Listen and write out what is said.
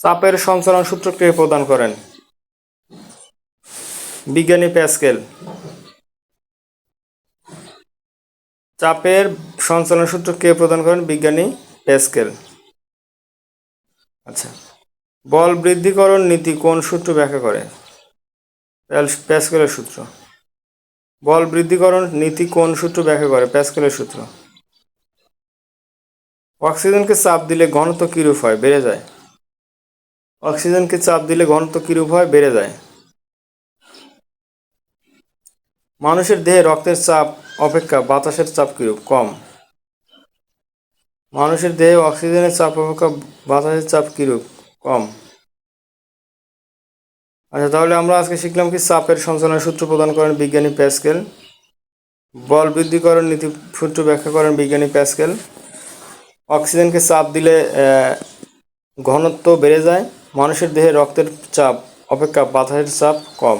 চাপের সঞ্চালন সূত্র কে প্রদান করেন। বিজ্ঞানী প্যাসকেল। চাপের সঞ্চালন সূত্র কে প্রদান করেন বিজ্ঞানী প্যাসকেল। আচ্ছা বল বৃদ্ধিকরণ নীতি কোন সূত্র ব্যাখ্যা করে? প্যাসকেলের সূত্র। বল বৃদ্ধিকরণ নীতি কোন সূত্র ব্যাখ্যা করে? প্যাসকেলের সূত্র। অক্সিজেনকে চাপ দিলে ঘনত্ব কিরূপ হয়? বেড়ে যায়। অক্সিজেনকে চাপ দিলে ঘনত্ব কিরূপ হয়? বেড়ে যায়। মানুষের দেহে রক্তের চাপ অপেক্ষা বাতাসের চাপ কিরূপ? কম। মানুষের দেহে অক্সিজেনের চাপ অপেক্ষা বাতাসের চাপ কিরূপ? কম। আচ্ছা তাহলে আমরা আজকে শিখলাম কি চাপের সঞ্চালনের সূত্র প্রদান করেন বিজ্ঞানী প্যাসকেল। বল বৃদ্ধিকরণ নীতি সূত্র ব্যাখ্যা করেন বিজ্ঞানী প্যাসকেল। অক্সিজেনকে চাপ দিলে ঘনত্ব বেড়ে যায়। মানুষের দেহে রক্তের চাপ অপেক্ষা বাতাসের চাপ কম।